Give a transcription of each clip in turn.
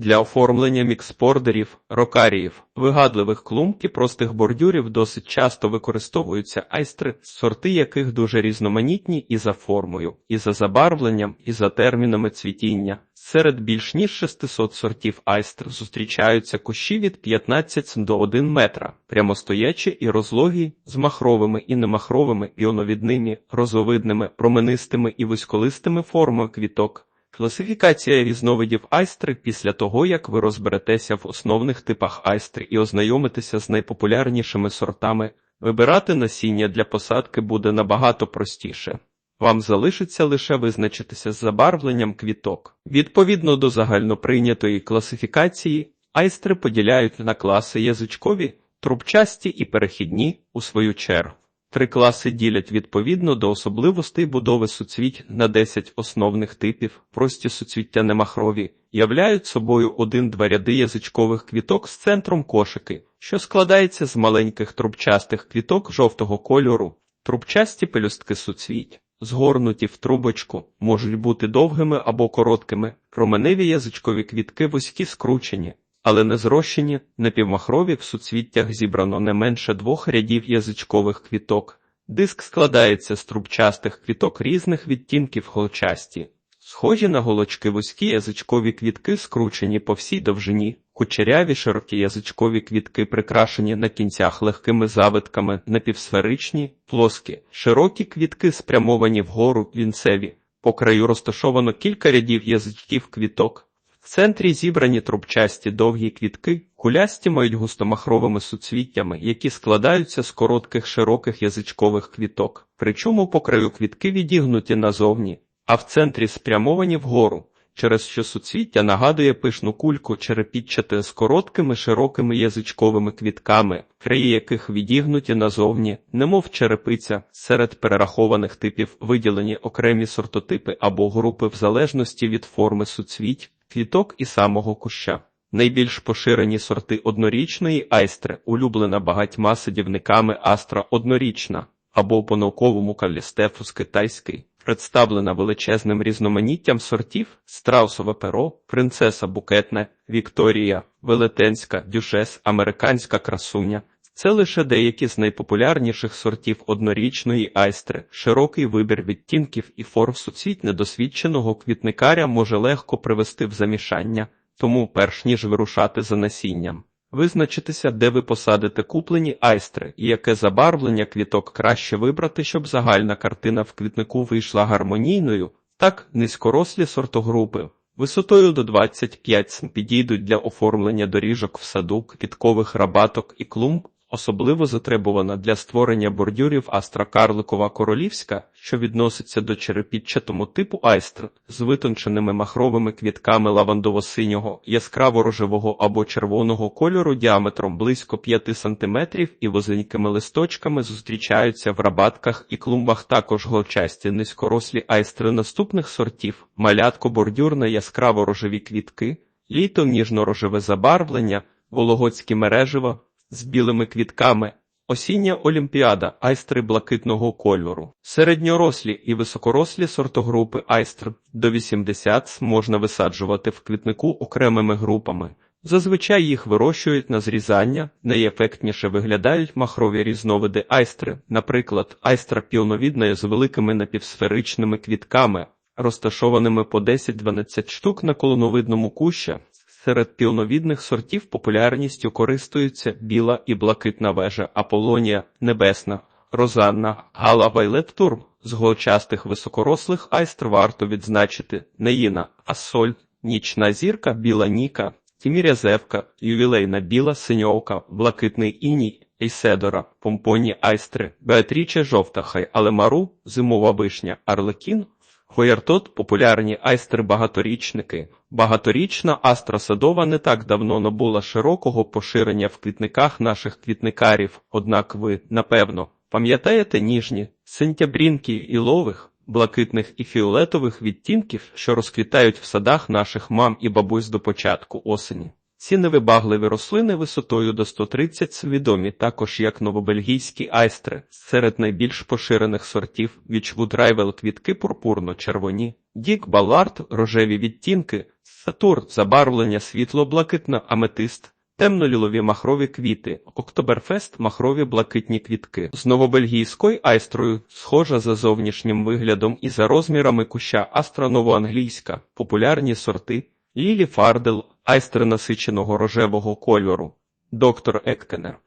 Для оформлення мікспордерів, рокаріїв, вигадливих клумб і простих бордюрів досить часто використовуються айстри, сорти яких дуже різноманітні і за формою, і за забарвленням, і за термінами цвітіння. Серед більш ніж 600 сортів айстр зустрічаються кущі від 15 до 1 метра, прямостоячі і розлогі, з махровими і немахровими іоновідними, розовидними, променистими і вузьколистими формами квіток. Класифікація різновидів айстри після того, як ви розберетеся в основних типах айстри і ознайомитеся з найпопулярнішими сортами, вибирати насіння для посадки буде набагато простіше. Вам залишиться лише визначитися з забарвленням квіток. Відповідно до загальноприйнятої класифікації, айстри поділяють на класи язичкові, трубчасті і перехідні у свою чергу. Три класи ділять відповідно до особливостей будови суцвіть на 10 основних типів. Прості суцвіття немахрові являють собою один-два ряди язичкових квіток з центром кошики, що складається з маленьких трубчастих квіток жовтого кольору. Трубчасті пелюстки суцвіть, згорнуті в трубочку, можуть бути довгими або короткими, променеві язичкові квітки вузькі скручені, але не зрощені, напівмахрові в суцвіттях зібрано не менше двох рядів язичкових квіток. Диск складається з трубчастих квіток різних відтінків холчасті. Схожі на голочки вузькі язичкові квітки скручені по всій довжині, кучеряві широкі язичкові квітки прикрашені на кінцях легкими завитками, напівсферичні, плоскі, широкі квітки спрямовані вгору вінцеві. По краю розташовано кілька рядів язичків квіток. В центрі зібрані трубчасті довгі квітки, кулясті мають густомахровими суцвіттями, які складаються з коротких широких язичкових квіток, причому по краю квітки відігнуті назовні, а в центрі спрямовані вгору, через що суцвіття нагадує пишну кульку черепітчате з короткими широкими язичковими квітками, краї яких відігнуті назовні, немов черепиця, серед перерахованих типів виділені окремі сортотипи або групи в залежності від форми суцвіть, квіток і самого куща. Найбільш поширені сорти однорічної айстри, улюблена багатьма садівниками астра однорічна, або по науковому калістефус китайський, представлена величезним різноманіттям сортів страусове перо, принцеса букетне, Вікторія, велетенська, дюшес, американська красуня. Це лише деякі з найпопулярніших сортів однорічної айстри. Широкий вибір відтінків і форм суцвіть недосвідченого квітникаря може легко привести в замішання, тому, перш ніж вирушати за насінням, визначитися, де ви посадите куплені айстри і яке забарвлення квіток краще вибрати, щоб загальна картина в квітнику вийшла гармонійною, так низькорослі сортогрупи. Висотою до 25 см підійдуть для оформлення доріжок в саду, квіткових рабаток і клумб, особливо затребувана для створення бордюрів астра карликова королівська, що відноситься до черепітчатому типу айстр, з витонченими махровими квітками лавандово-синього, яскраво-рожевого або червоного кольору діаметром близько 5 см і вузенькими листочками зустрічаються в рабатках і клумбах також голчасті низькорослі айстри наступних сортів, малятко-бордюрне яскраво-рожеві квітки, літо ніжно-рожеве забарвлення, вологодські мережево, з білими квітками, осіння олімпіада айстри блакитного кольору, середньорослі і високорослі сортогрупи айстр до 80 можна висаджувати в квітнику окремими групами. Зазвичай їх вирощують на зрізання, найефектніше виглядають махрові різновиди айстри, наприклад, айстра піоновідна з великими напівсферичними квітками, розташованими по 10-12 штук на колоновидному куща. Серед піоновідних сортів популярністю користуються біла і блакитна вежа, Аполонія, Небесна, Розанна, Гала Вайлет Турм. З голчастих високорослих айстр варто відзначити Неїна, Ассоль, Нічна зірка, Біла Ніка, Тімірязевка, Ювілейна Біла Синьовка, Блакитний Іній, Ейседора, Помпоні Айстри, Беатріче Жовта Хай Алемару, Зимова Вишня, Арлекін, Хояртот популярні айстри-багаторічники. Багаторічна астра садова не так давно набула широкого поширення в квітниках наших квітникарів, однак ви, напевно, пам'ятаєте ніжні, сентябрінки і лових, блакитних і фіолетових відтінків, що розквітають в садах наших мам і бабусь до початку осені. Ці невибагливі рослини висотою до 130 см відомі також як новобельгійські айстри. Серед найбільш поширених сортів Вічвуд Райвел квітки пурпурно-червоні, Дік Баллард рожеві відтінки, Сатурн, забарвлення світло-блакитна аметист, темно-лілові махрові квіти, Октоберфест махрові блакитні квітки. З новобельгійською айстрою, схожа за зовнішнім виглядом і за розмірами куща астра новоанглійська, популярні сорти, Лілі Фардел, айстри насиченого рожевого кольору, доктор Еккенер.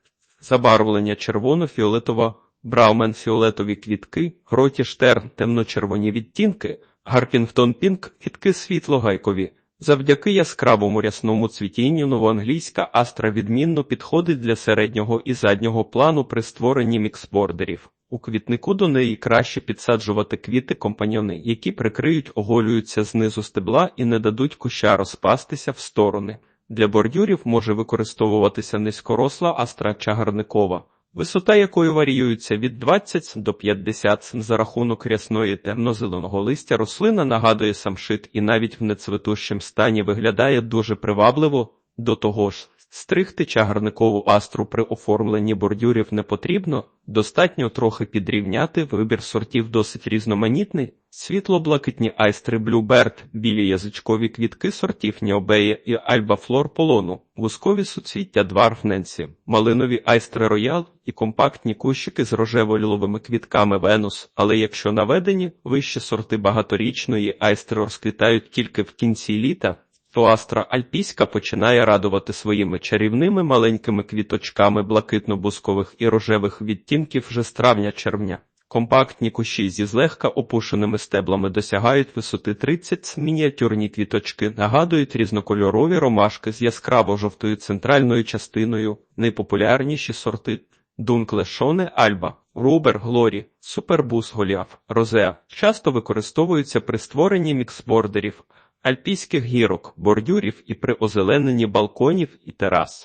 Забарвлення червоно-фіолетово, браумен фіолетові квітки, гроті штерн, темно-червоні відтінки, Гарпінгтон Пінк, квітки світло-гайкові. Завдяки яскравому рясному цвітінню новоанглійська астра відмінно підходить для середнього і заднього плану при створенні міксбордерів. У квітнику до неї краще підсаджувати квіти-компаньони, які прикриють, оголюються знизу стебла і не дадуть куща розпастися в сторони. Для бордюрів може використовуватися низькоросла астра чагарникова, висота якої варіюється від 20 до 50 см за рахунок рясної темно-зеленого листя. Рослина нагадує самшит і навіть в нецвітущому стані виглядає дуже привабливо. До того ж, стригти чагарникову астру при оформленні бордюрів не потрібно, достатньо трохи підрівняти вибір сортів досить різноманітний. Світло-блакитні айстри Bluebird, білі язичкові квітки сортів Ніобея і Альба-Флор полону, вузкові суцвіття Дварф Ненсі, малинові айстри Роял і компактні кущики з рожево-ліловими квітками Венус, але якщо наведені, вищі сорти багаторічної айстри розквітають тільки в кінці літа, то астра альпійська починає радувати своїми чарівними маленькими квіточками блакитно-бускових і рожевих відтінків вже з травня-червня. Компактні кущі зі злегка опушеними стеблами досягають висоти 30 мініатюрні квіточки, нагадують різнокольорові ромашки з яскраво-жовтою центральною частиною, найпопулярніші сорти Дункле Шоне Альба, Рубер Глорі, Супербус Голіаф, Розеа часто використовуються при створенні міксбордерів, альпійських гірок, бордюрів і при озелененні балконів і терас.